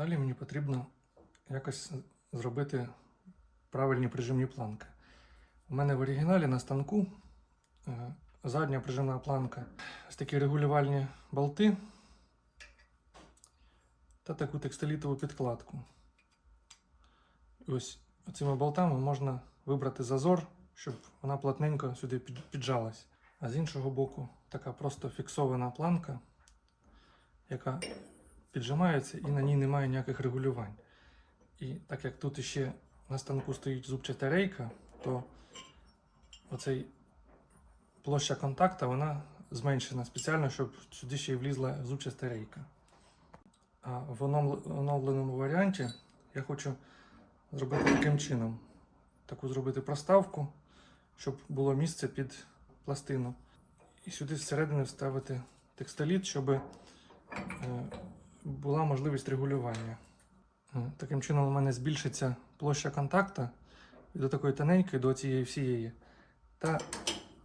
Далі мені потрібно якось зробити правильні прижимні планки. У мене в оригіналі на станку е, задня прижимна планка, ось такі регулювальні болти та таку текстилітову підкладку. Ось цими болтами можна вибрати зазор, щоб вона плотненько сюди піджалась. А з іншого боку, така просто фіксована планка, яка піджимається і на ній немає ніяких регулювань. І так як тут іще на станку стоїть зубчата рейка, то оцей площа контакта вона зменшена спеціально, щоб сюди ще й влізла зубчаста рейка. А в оновленому варіанті я хочу зробити таким чином. Таку зробити проставку, щоб було місце під пластину. І сюди всередину вставити текстоліт, щоб е, була можливість регулювання. Таким чином у мене збільшиться площа контакта від такої тоненької до цієї всієї. Та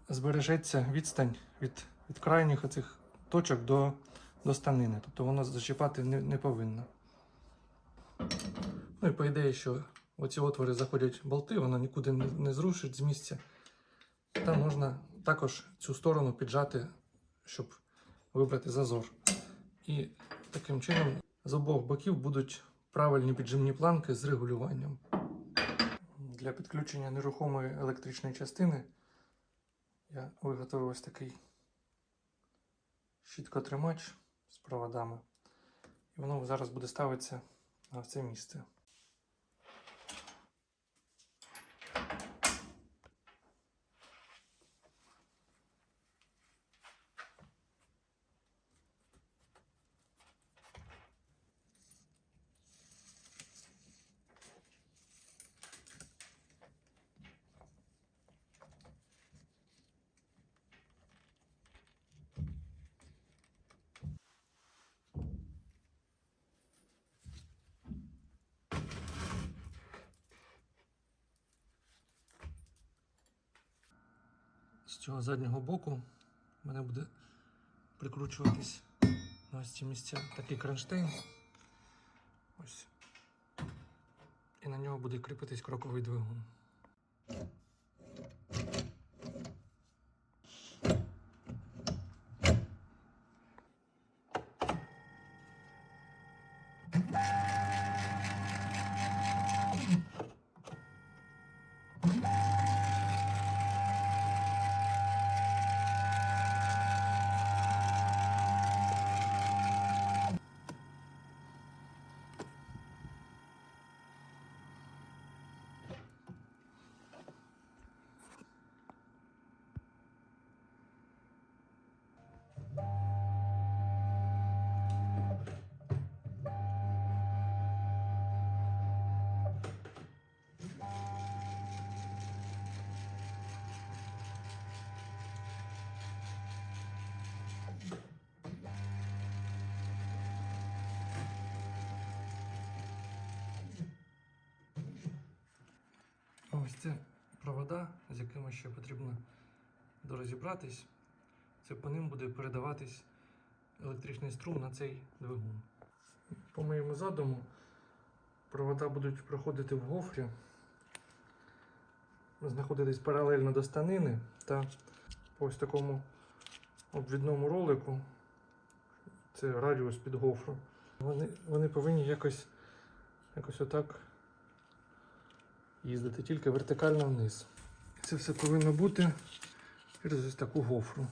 збережеться відстань від, від крайніх оцих точок до, до станини. Тобто воно зачіпати не, не повинно. Ну і по ідеї, що оці отвори заходять болти, воно нікуди не, не зрушить з місця. Та можна також цю сторону піджати, щоб вибрати зазор. І таким чином з обох боків будуть правильні піджимні планки з регулюванням. Для підключення нерухомої електричної частини я виготовив ось такий щіткотримач з проводами. І воно зараз буде ставитися на це місце. З цього заднього боку в мене буде прикручуватись на ось ці місця такий кронштейн. Ось. І на нього буде кріпитись кроковий двигун. Ось це провода, з якими ще потрібно дорозібратись. Це по ним буде передаватись електричний струм на цей двигун. По моєму задуму, провода будуть проходити в гофрі, знаходитись паралельно до станини та по ось такому обвідному ролику. Це радіус під гофру. Вони, вони повинні якось, якось отак їздити тільки вертикально вниз. Це все повинно бути через ось таку гофру.